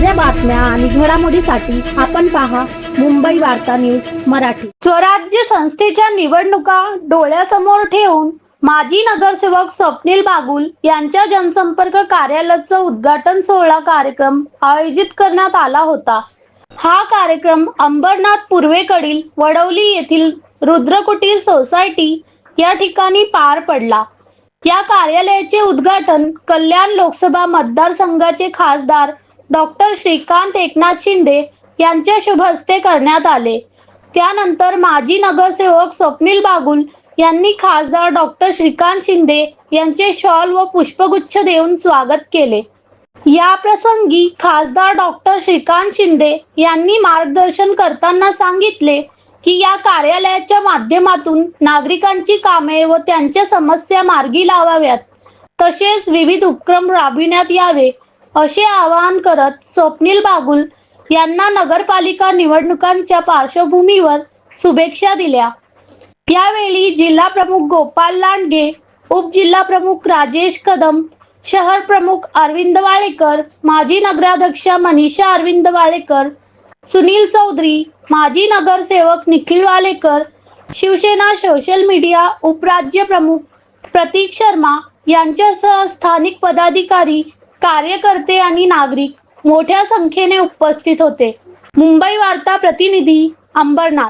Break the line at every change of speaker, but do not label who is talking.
बातम्या आणि घडामोडीसाठी आपण पहा मुंबई वार्ता न्यूज मराठी. स्वराज्य संस्थेच्या निवडणुका डोळ्यासमोर ठेवून माजी नगरसेवक स्वप्नील बागुल यांच्या जनसंपर्क कार्यालयाचं उद्घाटन सोहळा कार्यक्रम आयोजित करण्यात आला होता. हा कार्यक्रम अंबरनाथ पूर्वेकडील वडवली येथील रुद्रकुटीर सोसायटी या ठिकाणी पार पडला. या कार्यालयाचे उद्घाटन कल्याण लोकसभा मतदारसंघाचे खासदार डॉक्टर श्रीकांत एकनाथ शिंदे यांच्या शुभ हस्ते करण्यात आले. त्यानंतर माजी नगरसेवक स्वप्नील बागुल यांनी खासदार डॉक्टर श्रीकांत शिंदे यांचे शॉल व पुष्पगुच्छ देऊन स्वागत केले. या प्रसंगी खासदार डॉक्टर श्रीकांत शिंदे यांनी मार्गदर्शन करताना सांगितले की या कार्यालयाच्या माध्यमातून नागरिकांची कामे व त्यांच्या समस्या मार्गी लावाव्यात. तसेच विविध उपक्रम राबविण्यात यावे. असे आवाहन करत स्वप्नील बागुल यांना नगरपालिका निवडणुकांच्या पार्श्वभूमीवर शुभेच्छा दिल्या. यावेळी जिल्हा प्रमुख गोपाल लांडगे उपजिल्हा प्रमुख राजेश कदम शहर प्रमुख अरविंद वाळेकर माजी नगराध्यक्षा मनीषा अरविंद वाळेकर सुनील चौधरी माजी नगरसेवक निखिल वालेकर शिवसेना सोशल मीडिया उपराज्य प्रमुख प्रतीक शर्मा यांच्यासह स्थानिक पदाधिकारी कार्यकर्ते आणि नागरिक मोठ्या संख्येने उपस्थित होते. मुंबई वार्ता प्रतिनिधी अंबरनाथ.